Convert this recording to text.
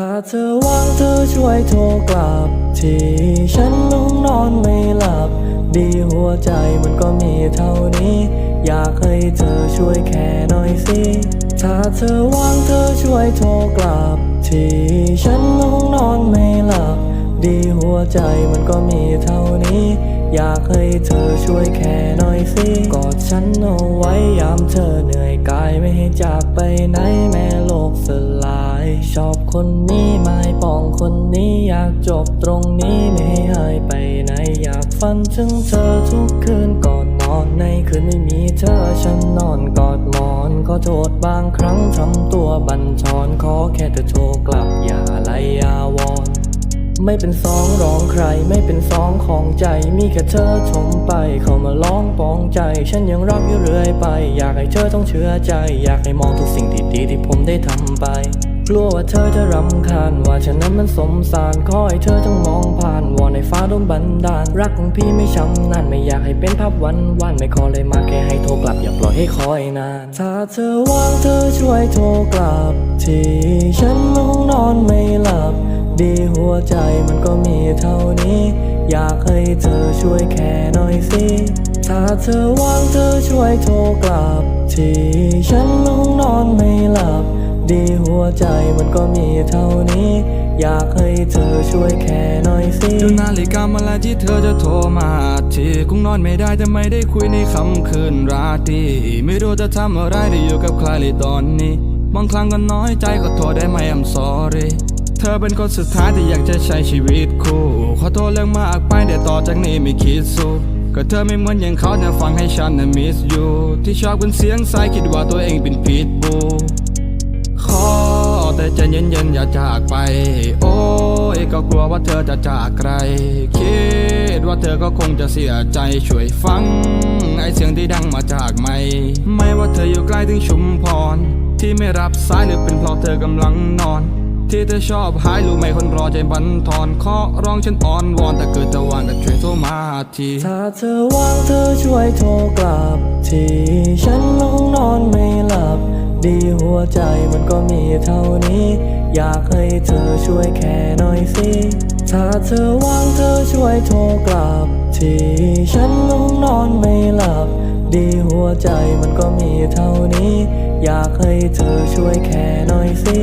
ถ้าเธอว่างเธอช่วยโทรกลับ ที่ฉันลงนอนไม่หลับ ดีหัวใจมันก็มีเท่านี้ อยากให้เธอช่วยแค่หน่อยสิ ถ้าเธอว่างเธอช่วยโทรกลับ ที่ฉันลงนอนไม่หลับ ดีหัวใจมันก็มีเท่านี้ อยากให้เธอช่วยแค่หน่อยสิ กอดฉันเอาไว้ยามเธอเหนื่อยกายไม่ให้จากไปไหน คนนี้ไม่ปองคนนี้อยากจบตรงนี้ไม่ให้หายไปไหนอยากฝันถึงเธอทุกคืนก่อนนอนในคืนไม่มีเธอฉันนอนกอดหมอนขอโทษบางครั้งทำตัวบัญชรขอแค่เธอโทรกลับอย่าไล่ยาวอนไม่เป็นสองร้องใครไม่เป็นสองของใจ มีแค่เธอชมไป เขามาล้องปองใจ ฉันยังรักอยู่เรื่อยไป อยากให้เธอต้องเชื่อใจ อยากให้มองทุกสิ่งที่ดีที่ผมได้ทำไป กลัวว่าเธอจะรำคาญ ว่าฉันนั้นมันสมสารขอให้เธอจงมองผ่านวอนในฟ้าโดนบันดาล รักของพี่ไม่ช้ำนานไม่อยากให้เป็นภาพวันวันไม่ขอเลยมาแค่ให้โทรกลับอย่าปล่อยให้คอยนาน ถ้าเธอว่างเธอช่วยโทรกลับทีฉันลงนอนไม่หลับ ดีหัวใจมันก็มีเท่านี้ อยากให้เธอช่วยแค่หน่อยสิถ้าเธอว่างเธอช่วยโทรกลับที ดีหัวใจมันก็มีเท่านี้ อยากให้เธอช่วยแค่หน่อยสิดูนาฬิกาเมื่อไรที่เธอจะโทรมาทีคงนอนไม่ได้แต่ไม่ได้คุยในค่ำคืนราตรีไม่รู้จะทำอะไรได้อยู่กับใครเลยตอนนี้ บางครั้งก็น้อยใจก็โทรได้ไหม I'm sorry เธอเป็นคนสุดท้ายที่อยากจะใช้ชีวิตคู่ ขอโทษเรื่องมากไปเดี๋ยวต่อจากนี้ไม่คิดสู้ก็เธอไม่เหมือนอย่างเขาเนี่ยฟังให้ฉันนะ miss you ที่ชอบเป็นเสียงสายคิดว่าตัวเองเป็นผิดบู เย็นๆอย่าจากไป โอ้ยก็กลัวว่าเธอจะจากใคร คิดว่าเธอก็คงจะเสียใจช่วยฟัง ไอเสียงที่ดังมาจากไม่ ไม่ว่าเธออยู่ใกล้ถึงชุมพร ที่ไม่รับสายหรือเป็นเพราะเธอกำลังนอน ที่เธอชอบหายรู้ไหมคนรอใจบันทอนขอร้องฉันอ่อนวอนแต่เกิดจะวางก็ช่วยโทรมาที ถ้าเธอว่างเธอช่วยโทรกลับทีฉันลง ดีหัวใจมันก็มีเท่านี้ อยากให้เธอช่วยแค่หน่อยสิ ถ้าเธอว่างเธอช่วยโทรกลับ ที่ฉันคงนอนไม่หลับ ดีหัวใจมันก็มีเท่านี้ อยากให้เธอช่วยแค่หน่อยสิ